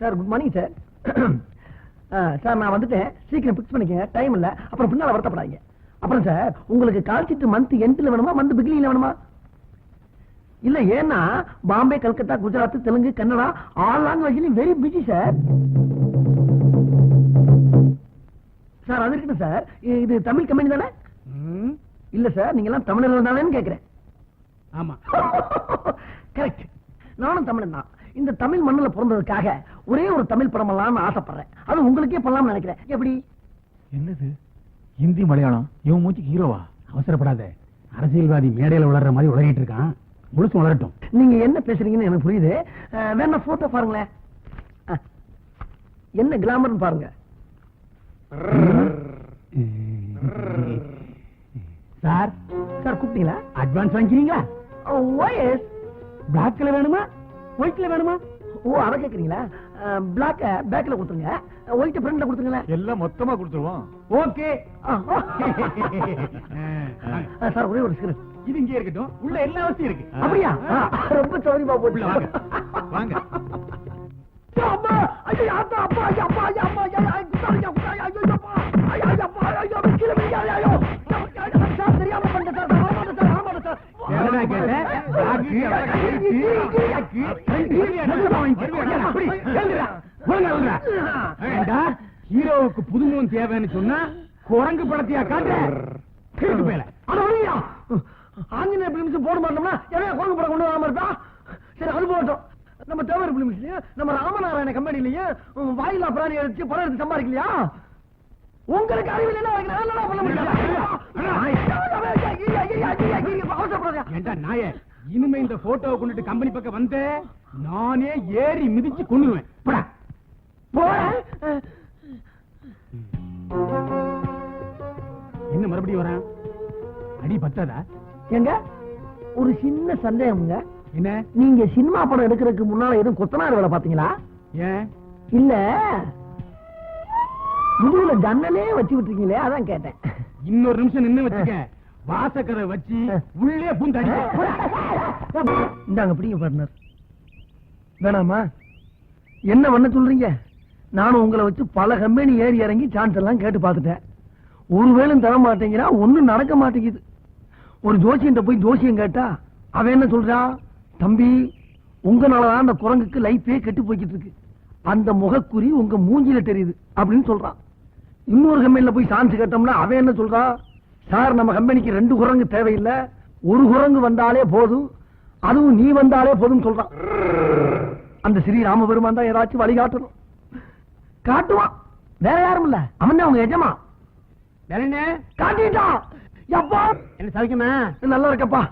Sir good morning sir sir நான் வந்துட்டேன். சீக்கிரம் ஃபிக்ஸ் பண்ணிக்கங்க. டைம் இல்ல. அப்புறம் பின்னால வருத்தப்படாதீங்க. அப்புறம் சார் உங்களுக்கு கால் சீட்டு மந்த் எண்ட்ல வேணுமா? மந்த் பிகினிங்ல வேணுமா? இல்ல ஏன்னா பாம்பே கல்கத்தா குஜராத் தெலுங்கு கன்னடா ஆல் லாங்குவேஜ்லயும் வெரி பிஸி சார் சார் அது இருக்கட்டும் சார் இது தமிழ் கம்பெனி தானே? இல்ல சார் நீங்க எல்லாம் தமிழர்கள் தானேன்னு கேக்குறேன். ஆமா. கரெக்ட் நானும் தமிழன் தான். இந்த தமிழ் மண்ணுல பிறந்ததுக்காக ஒரே ஒரு தமிழ் படம் பண்ணலாம்னு ஆசைப்படுறேன். அது உங்களுக்கே பண்ணலாம்னு நினைக்கிறேன். எப்படி? என்னது? ஹிந்தி மலையாளம்? இவன் மூச்சுக்கு ஹீரோவா? அவசரப்படாத. அரசியல்வாதி மேடையில உளர்ற மாதிரி உளறிட்டு இருக்கான். முழுசு உளரட்டும். நீங்க என்ன பேசுறீங்கன்னு எனக்கு புரியுது. வேணா போட்டோ பாருங்களேன். என்ன கிளாமர்னு பாருங்க. சார் சார் கூப்பிட்டீங்களா? அட்வான்ஸ் வாங்கிக்கிறீங்களா? ஓஎஸ் பிளாக்ல வேணுமா? ஒயிட்ல வேணுமா ஓ அதை கேக்குறீங்களா பிளாக்க பேக்ல கொடுத்துருங்க ஒயிட் ஃப்ரண்ட்ல கொடுத்துருங்களேன் எல்லாம் மொத்தமா கொடுத்துருவோம் ஓகே சார் ஒரே ஒரு சிகரெட் இது இங்கே இருக்கட்டும் உள்ள எல்லா வசதியும் இருக்கு அப்படியா ரொம்ப சௌரியமா உள்ள வாங்க. போட்டு வாங்க அம்மா ஐயோ அப்பா அப்பா ஐயோ அப்பா ஐயோ அப்பா ஐயோ அப்பா ஐயோ ஐயோ அப்பா ஐயோ கீழே விழுங்க ஐயோ சார் தெரியாம பண்ணேன் சார் வரமாட்டேன் சார் வரமாட்டேன் சார் என்னடா கேட்ட? புதுமுகம் தேவைன்னு சொன்னா குரங்கு படத்தையா காட்டு கிறுக்கு பேல அட ஒழியா ஆஞ்சநேய பிலிம்ஸ் போட மாட்டோம்னா எவன் குழந்தை படம் கொண்டு வராம இருக்கா? சரி அது போகட்டும். நம்ம தேவர் பிலிம்ஸ்லயும் நம்ம ராமநாராயண கம்பெனிலயும் வாயிலா பிராணி எடுத்து படம் எடுத்து சம்பாதிக்கலையா? உங்களுக்கு அறிவில் என்ன பண்ண நாய இனிமே இந்த போட்டோவை கொண்டுட்டு கம்பெனி பக்கம் வந்த நானே ஏறி மிதிச்சு கொண்டுருவேன் போடா. மறுபடியும் வரேன் அடி பத்தாதா? ஏங்க ஒரு சின்ன சந்தேகம்ங்க. என்ன? நீங்க சினிமா படம் எடுக்கிறதுக்கு முன்னால எதுவும் கொத்தனார் வேலை பாத்தீங்களா ஏன்? இல்ல. முதுகுல ஜன்னலே வச்சு விட்டுருக்கீங்களே அதான் கேட்டேன். இன்னொரு நிமிஷம் நின்னு வச்சுக்க. வாசக்கரை வச்சு உள்ளே பூந்தாடி இந்தாங்க பிடிங்க பார்ட்னர் வேணாமா? என்ன பண்ண சொல்றீங்க? நானும் உங்களை வச்சு பல கம்பெனி ஏறி இறங்கி சான்ஸ் எல்லாம் கேட்டு பார்த்துட்டேன். ஒரு வேலும் தர மாட்டேங்கிறா ஒண்ணும் நடக்க மாட்டேங்குது. ஒரு ஜோசியன்ட்ட போய் ஜோசியம் கேட்டா அவன் என்ன சொல்றான் தம்பி உங்களாலதான் அந்த குரங்குக்கு லைஃபே கெட்டு போய்கிட்டு இருக்கு. அந்த முகக்குறி உங்க மூஞ்சில தெரியுது அப்படின்னு சொல்றான். இன்னொரு கம்பெனில போய் சான்ஸ் கேட்டோம்னா அவன் என்ன சொல்றான் சார் நம்ம கம்பெனிக்கு ரெண்டு குரங்கு தேவையில்லை. ஒரு குரங்கு வந்தாலே போதும். அதுவும் நீ வந்தாலே போதும் சொல்றான். அந்த ஸ்ரீ ராமபெருமான் தான் ஏதாச்சும் வழிகாட்டணும். காட்டுவான். வேற யாரும் இல்ல. அவன் தான் அவங்க எஜமா. என்ன காட்டிட்டான் எப்பா? என்ன சவிக்கமா? நல்லா இருக்கப்பா.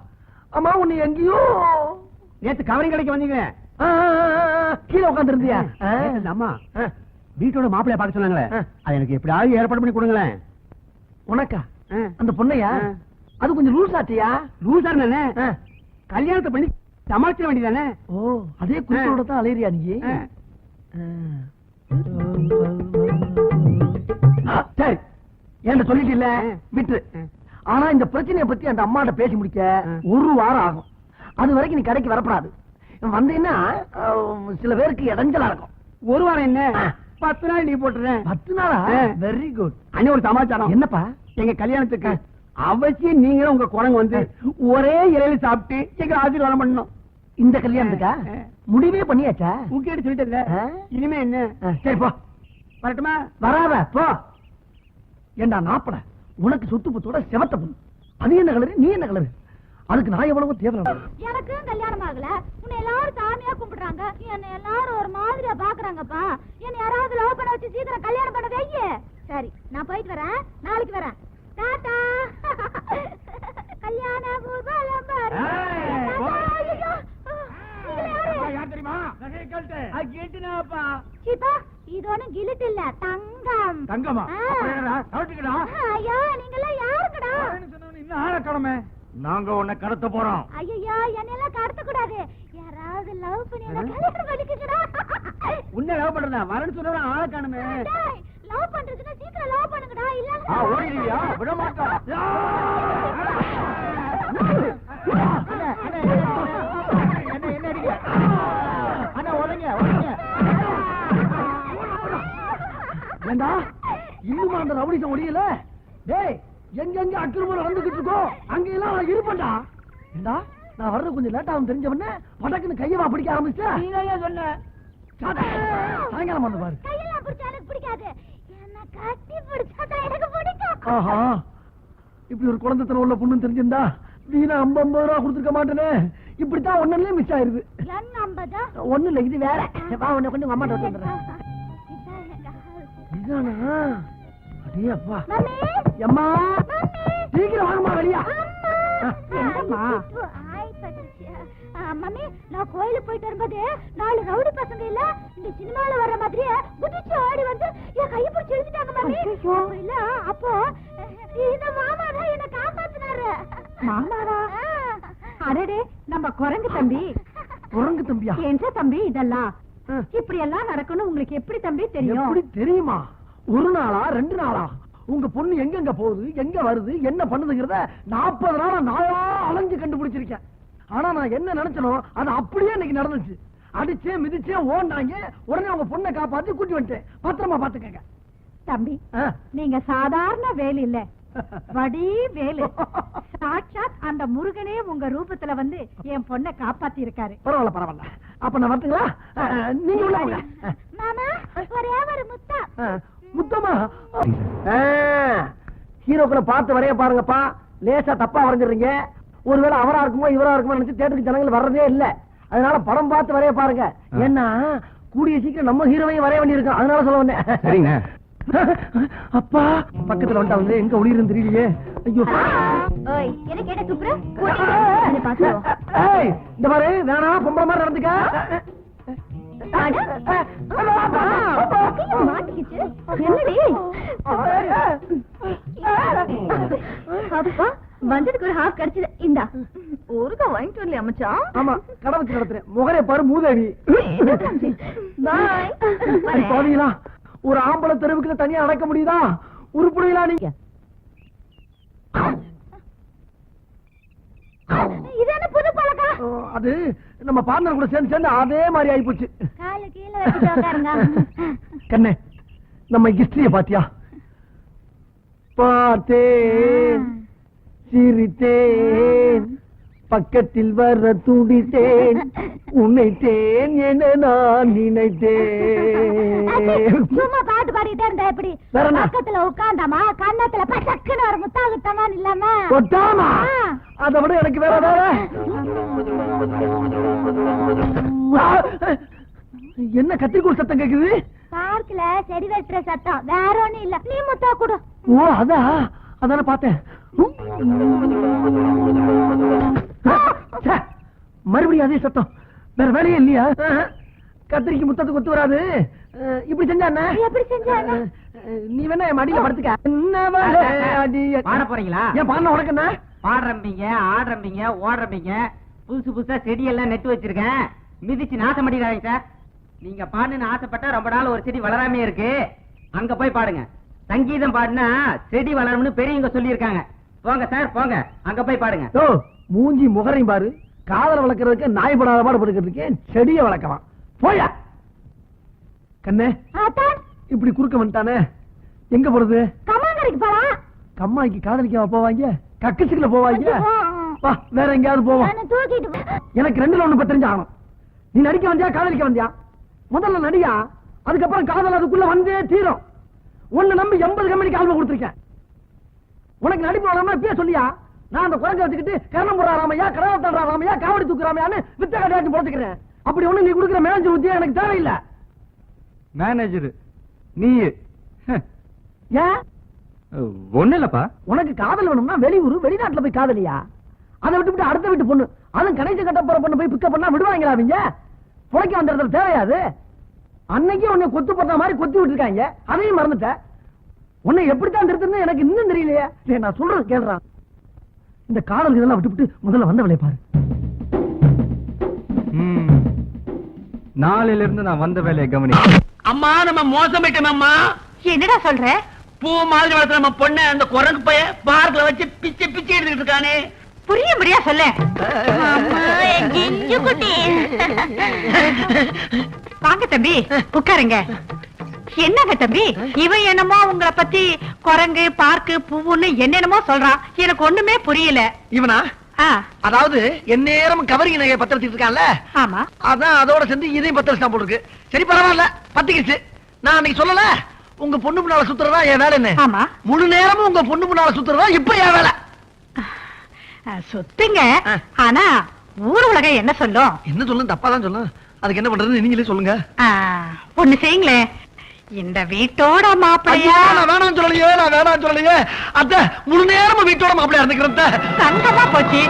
அம்மா உன்னை எங்கேயோ நேத்து கவரிங் கடைக்கு வந்தீங்க ஆ, ஆ, ஆ, ஆ, கீழே உட்காந்துருந்தியா நேத்து இந்த அம்மா வீட்டோட மாப்பிளைய பார்க்க சொன்னாங்களே. அது எனக்கு எப்படியாவது ஏற்பாடு பண்ணி கொடுங்களேன். உனக்கா? அந்த பொண்ணையா. அது கொஞ்சம் லூஸ் ஆட்டியா? லூசா இருந்தானே ஆ. கல்யாணத்தை பண்ணி சமாளிச்சிட வேண்டியதானே? ஓ அதே குறிப்போட தான் அலையிறியா நீ? சரி. என்கிட்ட சொல்லிட்டு இல்ல. விட்டு. ஆனா இந்த பிரச்சனையை பத்தி அந்த அம்மாட்ட பேசி முடிக்க. ஒரு வாரம் ஆகும். அது வரைக்கும் நீ கடைக்கு வரப்படாது. வந்தீங்கன்னா சில பேருக்கு இடைஞ்சலா இருக்கும். ஒரு வாரம் என்ன. பத்து நாள் லீவ் போட்டுறேன். பத்து நாளா. வெரி குட் அண்ணே ஒரு சமாச்சாரம். என்னப்பா? எங்க கல்யாணத்துக்கு அவசியம் நீங்களும் உங்க குரங்கு வந்து ஒரே இலையில சாப்பிட்டு எங்க ஆசீர்வாதம் பண்ணணும். இந்த கல்யாணத்துக்கா. முடிவே பண்ணியாச்சா? உங்ககிட்ட சொல்லிட்டல ஆ. இனிமே என்ன? சரி போ. வரட்டுமா? வராத போ. ஏண்டா நாப்பட? உனக்கு சொத்து புத்தோட செவத்த பொண்ணு அது என்ன கலரு? நீ என்ன கலரு? அதுக்கு நான் எவ்வளவு தேவை எனக்கும் கல்யாணம் ஆகல. உன்னை எல்லாரும் சாமியா கும்பிடுறாங்க. என்ன எல்லாரும் ஒரு மாதிரியா பாக்குறாங்கப்பா. என்ன யாராவது லவ் பண்ண வச்சு சீக்கிரம் கல்யாணம் பண்ண வைங்க சரி நான் போயிட்டு வரேன். நாளைக்கு வரேன். டாடா. கல்யாண ஊர்வலம் யாரு? இது ஒண்ணும் கிலிட் இல்ல தங்கம் தங்கமா. ஐயோ நீங்கெல்லாம் யாருங்கடா இன்னும் ஆளை காணோமே. நாங்க உன்னை கடத்த போறோம் ஐயோ என்னெல்லாம் கடத்த கூடாது யாராவது லவ் பண்ணி கல்யாணம் பண்ணிக்கங்கடா உன்னை love பண்றதா? வரேன்னு சொன்னவன ஆளை காணோமே. லவ் பண்றதுன்னா சீக்கிரம் லவ் பண்ணுங்கடா இல்ல ஓடிடுவியா? விட. இன்னுமா அந்த ரவுடிசம் ஒடியல டேய் எங்கெங்க அக்கிரமம் நடந்துகிட்டு இருக்கோ அங்கெல்லாம் நான் இருப்பேன்டா. ஏண்டா நான் வர்றது கொஞ்சம் லேட் ஆகும் தெரிஞ்சவன படக்குன்னு கையவா பிடிக்க ஆரம்பிச்சேன் நீ தான் சொன்ன? சாயங்காலம் வந்து பாரு. கையெல்லாம் பிடிச்சா எனக்கு பிடிக்காது. என்ன கட்டி பிடிச்சாதான் எனக்கு பிடிக்கும். ஆஹா இப்படி ஒரு குழந்தைத்தனம் உள்ள பொண்ணு தெரிஞ்சிருந்தா வீணா ஐம்பது ஐம்பது ரூபா கொடுத்துருக்க மாட்டேனே. இப்படித்தான் ஒன்னே மிஸ் ஆயிருது. ஒண்ணு இல்ல இது வேற. வா உன்னை கொண்டு உங்க அம்மா வந்துடுறேன். இதானா அடே அப்பா. மம்மி. சீக்கிரம் வாங்கம்மா வெளியா என்னம்மா? மம்மி நான் கோயிலுக்கு போயிட்டு வரும்போது நாலு ரவுடி பசங்க இல்ல இந்த சினிமால வர்ற மாதிரியே குதிச்சு ஆடி வந்து என் கையை பிடிச்சு இழுத்துட்டாங்க மம்மி. இல்ல அப்போ இந்த மாமா தான் என்ன காப்பாத்தினாரு. மாமாவா? அடடே நம்ம குரங்கு தம்பி. குரங்கு தம்பியா? என்ன தம்பி இதெல்லாம். இப்படி எல்லாம் நடக்கணும் உங்களுக்கு எப்படி தம்பி தெரியும்? எப்படி தெரியுமா? ஒரு நாளா ரெண்டு நாளா? உங்க பொண்ணு எங்கெங்க போகுது? எங்க வருது? என்ன பண்ணுதுங்கிறத நாற்பது நாளா நாளா அலைஞ்சு கண்டுபிடிச்சிருக்கேன். ஆனா நான் என்ன நினைச்சனோ அது அப்படியே இன்னைக்கு நடந்துச்சு. அடிச்சே மிதிச்சே ஓண்டாங்க. உடனே உங்க பொண்ணை காப்பாத்தி கூட்டி வந்துட்டேன். பத்திரமா பாத்துக்கங்க. தம்பி. நீங்க சாதாரண வேல் இல்ல. வடி வேலு. சாட்சாத் அந்த முருகனே உங்க ரூபத்துல வந்து என் பொண்ணை காப்பாத்தி இருக்காரு பரவாயில்ல பரவாயில்ல. அப்ப நான் வரட்டுங்களா? நீங்க. மாமா ஒரே ஒரு முத்தா முத்தமா ஹீரோக்களை பார்த்து வரைய பாருங்கப்பா லேசா தப்பா வரைஞ்சிடுறீங்க ஒருவேளை அவரா இருக்குமோ இவரா இருக்குமோ நினைச்சு தேட்டருக்கு ஜனங்கள் வர்றதே இல்ல அதனால படம் பார்த்து வரைய பாருங்க ஏன்னா கூடிய சீக்கிரம் நம்ம ஹீரோவையும் வரைய வேண்டியிருக்கோம் அதனால சொல்ல வந்தேன் சரிங்க. அப்பா பக்கத்துல வந்துட்டாங்க எங்க ஒளியிருந்து தெரியலையே ஐயோ என்ன கேட்ட இந்த மாதிரி வேணாம் பொம்பளை மாதிரி நடந்துக்க மாட்டிக்கிச்சு என்னடி அப்பா வந்ததுக்கு ஒரு ஹாஃப் கிடைச்சது இந்தா. ஊருக்கா வாங்கிட்டு வரலையா மச்சான்? ஆமா கடை வச்சு நடத்துறேன். முகரே பாரு மூதேவி. பாய். பாவிங்களா ஒரு ஆம்பளை தெருவுக்கு தனியா நடக்க முடியுதா? உருப்புடுவீங்களா நீங்க இது என்ன புது பழக்கம் ஓ, அது நம்ம பார்ட்னர் கூட சேர்ந்து சேர்ந்து அதே மாதிரி ஆயிப்போச்சு. கால கீழ வச்சுட்டு உட்காருங்க கண்ணே நம்ம ஹிஸ்டரிய பாத்தியா? பார்த்தேன் சிரித்தேன். பக்கத்தில் வர துடித்தேன். உன்னைத்தேன் என நான் நினைத்தேன். சும்மா பாட்டு பாடிட்டே இருந்தா எப்படி? பக்கத்துல உட்கார்ந்தாமா? கன்னத்துல பச்சக்குன்னு ஒரு முத்தாகுத்தமான்னு இல்லாம? கொட்டாமா ஆ. அதை விட எனக்கு வேற வேற என்ன கத்திரிக்கோள் சத்தம் கேக்குது? பார்க்ல செடி வெட்டுற சத்தம். வேற ஒண்ணும் இல்ல. நீ முத்தா கொடு. ஓ அதா? அதான பார்த்தேன். மறுபடியும் அதே சத்தம். வேற வேலையே இல்லையா? கத்திரிக்கு முத்தத்துக்கு ஒத்து வராது. இப்படி செஞ்சா எப்படி செஞ்சா? என்ன? அஹ், நீ வேணா என் மடியில படுத்துக்க. என்னவளே அடிய- பாட போறீங்களா? ஏன் உனக்கு என்ன? பாடுறம்பீங்க ஆடுறம்பீங்க ஓடுறம்பீங்க. புதுசு புதுசா செடியெல்லாம் நட்டு வச்சிருக்கேன். மிதிச்சு நாசம் பண்ணிடாதீங்க சார். நீங்க பாடுன்னு ஆசைப்பட்டா ரொம்ப நாள் ஒரு செடி வளராமே இருக்கு. அங்க போய் பாடுங்க. சங்கீதம் பாடினா செடி வளரும்னு பெரியவங்க சொல்லியிருக்காங்க. போங்க சார் போங்க. அங்க போய் பாடுங்க ஓ மூஞ்சி முகரையும் பாரு. காதல வளர்க்கறதுக்கு நாய் படாத பாடு படுக்கிறதுக்கு செடியை வளர்க்கலாம். போயா! கண்ணே இப்படி குறுக்க வந்துட்டானே? எங்க போறது? கம்மாங்கரைக்கு போலாம் கம்மாய்க்கு காதலிக்க போவாங்க? கக்கசுக்குல போவாங்க? வா வேற எங்கேயாவது போவோம் நானு தூக்கிட்டு போ- எனக்கு ரெண்டுல ஒண்ணு பத்து தெரிஞ்சாகணும் நீ நடிக்க வந்தியா காதலிக்க வந்தியா? முதல்ல நடியா அதுக்கப்புறம் காதல் அதுக்குள்ள வந்தே தீரும். ஒண்ணு நம்பி எண்பது கம்பெனிக்கு ஆல்பம் கொடுத்துருக்கேன். உனக்கு நடிப்பு வராம இப்பயே சொல்லியா? நான் அந்த குழந்தை வச்சுக்கிட்டு கரணம் போடுற ராமையா கடலை தள்ளுற ராமையா காவடி தூக்குறாமையான்னு வித்த கடையாச்சு போட்டுக்கிறேன் அப்படி ஒண்ணு நீ கொடுக்குற மேனேஜர் உத்தியா எனக்கு தேவையில்லை. மேனேஜர் நீ ஏன் ஒண்ணு இல்லப்பா. உனக்கு காதல் வேணும்னா வெளியூர் வெளிநாட்டுல போய் காதலியா? அதை விட்டுவிட்டு அடுத்த வீட்டு பொண்ணு அதுவும் கணேச கட்ட போற பொண்ணு போய் பிக்கப் பண்ணா விடுவாங்களா அவங்க? புழைக்க வந்ததுல தேவையாது அன்னைக்கு உன்னை கொத்து போட்ட மாதிரி கொத்தி விட்டுருக்காங்க. அதையும் மறந்துட்ட. உன்னை எப்படித்தான் திருத்துன்னு எனக்கு இன்னும் தெரியலையே. நான் சொல்றது கேள்றான். இந்த காதல் இதெல்லாம் விட்டுவிட்டு முதல்ல வந்த வேலையை பாரு. ம். நாளையில இருந்து நான் வந்த வேலையை கவனி அம்மா நம்ம மோசமிட்டோம் அம்மா. என்னடா சொல்ற? பூ மாதிரி வளர்த்த நம்ம பொண்ணு அந்த குரங்கு பைய பார்க்ல வச்சு பிச்சை பிச்சை எடுத்துக்கிட்டு இருக்கானே. புரிய முடியா சொல்ல? வாங்க தம்பி. உட்காருங்க. என்னங்க தம்பி? இவன் என்னமோ உங்களை பத்தி குரங்கு பார்க்கு பூவுன்னு என்னென்னமோ சொல்றான் எனக்கு ஒண்ணுமே புரியல. இவனா? அதாவது எந்நேரம் கவரிங் நகையை பத்த வச்சுட்டு இருக்கான்ல? ஆமா. அதான் அதோட சேர்ந்து இதையும் பத்த வச்சுட்டான் போல இருக்கு சரி பரவாயில்ல. பத்திக்கிச்சு. நான் அன்னைக்கு சொல்லல உங்க பொண்ணு முன்னால சுத்துறதா என் வேலை என்ன ஆமா. முழு நேரமும் உங்க பொண்ணு முன்னால சுத்துறதா இப்ப என் வேலை. சுத்துங்க. ஆனா ஊர் உலகம் என்ன சொல்லும்? என்ன சொல்லும்? தப்பா தான் சொல்லும். அதுக்கு என்ன பண்றதுன்னு நீங்களே சொல்லுங்க. ஒண்ணு செய்யுங்களேன். இந்த வீட்டோட மாப்பிள்ளையா? நான் வேணாம் சொல்லலையே நான் வேணாம் சொல்லலையே. அத்த முழு நேரமும் வீட்டோட மாப்பிளையா இருந்துக்கிறேன் தங்கமா போச்சு.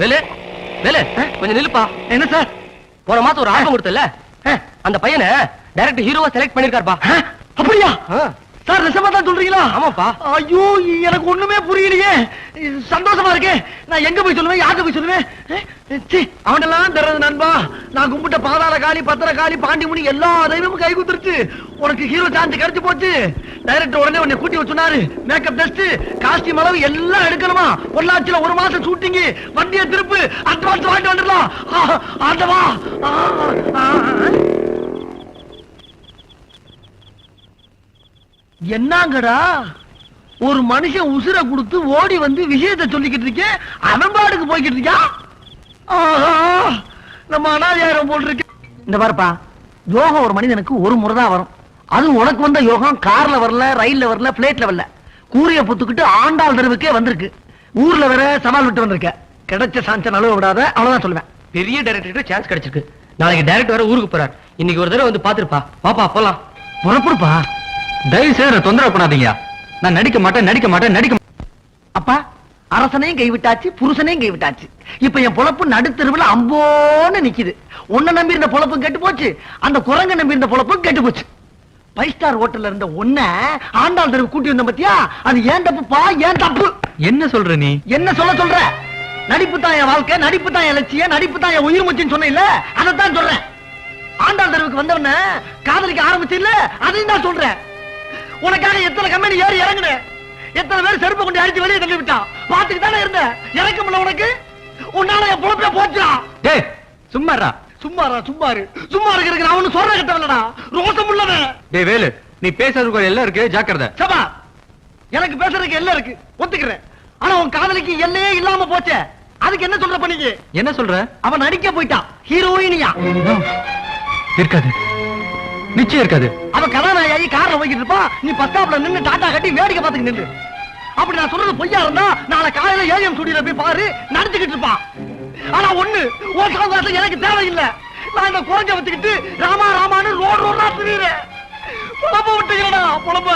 வேலு வேலு கொஞ்சம் நில்லுப்பா. என்ன சார்? போன மாசம் ஒரு ஆல்பம் கொடுத்தல அந்த பையனை டைரக்ட் ஹீரோவா செலக்ட் பண்ணிருக்காருப்பா. அப்படியா? சார் நிஜமா தான் சொல்றீங்களா? ஆமாப்பா. ஐயோ எனக்கு ஒண்ணுமே புரியலையே. சந்தோஷமா இருக்கே நான் எங்க போய் சொல்லுவேன்? யார்கிட்ட போய் சொல்லுவேன்? அவனெல்லாம் தர்றது நண்பா. நான் கும்பிட்ட பாதாள காளி பத்திர காளி பாண்டிமுனி எல்லா தெய்வமும் கை குத்துருச்சு. உனக்கு ஹீரோ சான்ஸ் கிடைச்சு போச்சு. டைரக்டர் உடனே உன்னை கூட்டி வச்சுனாரு மேக்கப் டெஸ்ட் காஸ்டியூம் அளவு எல்லாம் எடுக்கணுமா? பொள்ளாச்சியில ஒரு மாசம் ஷூட்டிங் வண்டியை திருப்பு அட்வான்ஸ் வாங்கிட்டு வந்துடலாம். ஆண்டவா. என்னங்கடா? ஒரு மனுஷன் உசுரை கொடுத்து ஓடி வந்து விஷயத்தை சொல்லிக்கிட்டு இருக்கேன் அவன் போய்கிட்டு இருக்கான் நம்ம அனாதியாரம் போட்டிருக்கு. இந்த பாருப்பா யோகம் ஒரு மனிதனுக்கு ஒரு முறை தான் வரும். அது உனக்கு வந்த யோகம் கார்ல வரல ரயில்ல வரல பிளேட்ல வரல. கூறிய புத்துக்கிட்டு ஆண்டாள் தெருவுக்கே வந்திருக்கு. ஊர்ல வேற சவால் விட்டு வந்திருக்க. கிடைச்ச சான்ச அளவு விடாத அவ்வளவுதான் சொல்லுவேன். பெரிய டைரக்டர் சான்ஸ் கிடைச்சிருக்கு. நாளைக்கு டைரக்டர் வர ஊருக்கு போறார். இன்னைக்கு ஒரு தடவை வந்து பாத்துருப்பா பாப்பா போலாம். புறப்படுப்பா. தயவு செய்து தொந்தரவு பண்ணாதீங்க நான் நடிக்க மாட்டேன் நடிக்க மாட்டேன் நடிக்க அப்பா அரசனையும் கைவிட்டாச்சு புருஷனையும் கைவிட்டாச்சு. இப்ப என் பொழப்பு நடுத்தெருவுல அம்போன்னு நிக்குது. உன்னை நம்பி இருந்த பொழப்பும் கெட்டு போச்சு அந்த குரங்க நம்பி இருந்த பொழப்பும் கெட்டு போச்சு. ஃபைவ் ஸ்டார் ஹோட்டல்ல இருந்த உன்னை ஆண்டாள் தெருவு கூட்டி வந்த பத்தியா? அது ஏன் தப்புப்பா ஏன் தப்பு? என்ன சொல்ற நீ? என்ன சொல்ல சொல்ற? நடிப்பு தான் என் வாழ்க்கை நடிப்பு தான் என் லட்சியம் நடிப்பு தான் என் உயிர் மூச்சுன்னு சொன்னேன்ல அதைத்தான் சொல்றேன். ஆண்டாள் தெருவுக்கு வந்தவன காதலிக்க ஆரம்பிச்சு இல்ல அதையும் தான் சொல்றேன். உனக்காக எத்தனை கம்பெனி ஏறி இறங்குனேன் எத்தனை பேர் செருப்பு கொண்டு அடிச்சு வெளியே தள்ளி விட்டான் பாத்துட்டு தானே இருந்த. இறக்க முடியல உனக்கு? உன்னால என் பொழப்பே போச்சா டேய் சும்மாடா. சும்மாரா சும்மாரு. சும்மா இருக்கிறதுக்கு நான் ஒண்ணு சொல்ற கட்டவல்லடா ரோசம் உள்ளவன் டேய் வேலு நீ பேசுறதுக்கு எல்லாம் இருக்கு. ஜாக்கிரதை. சபா எனக்கு பேசுறதுக்கு எல்லாம் இருக்கு. ஒத்துக்கிறேன். ஆனா உன் காதலிக்கு எல்லையே இல்லாம போச்சே. அதுக்கு என்ன சொல்ற பண்ணிக்கு என்ன சொல்ற? அவன் நடிக்க போயிட்டான் ஹீரோயினியா இருக்காது. நிச்சயம் இருக்காது. அவ கதாநாயகி காரை போய்கிட்டு இருப்பா நீ பஸ் ஸ்டாப்ல நின்று டாட்டா கட்டி வேடிக்கை பார்த்துக்கிட்டு நின்று அப்படி நான் சொல்றது பொய்யா இருந்தா நாளை காலையில ஏஎம் ஸ்டுடியோல போய் பாரு நடந்துகிட்டு இருப்பான். ஆனா ஒண்ணு உன் சாவகாசம் எனக்கு தேவையில்லை. நான் இந்த குறைஞ்ச வச்சுக்கிட்டு ராமா ராமான்னு ரோடு ரோடா திரியிறேன். புலம்ப விட்டுக்கிறடா புலம்ப?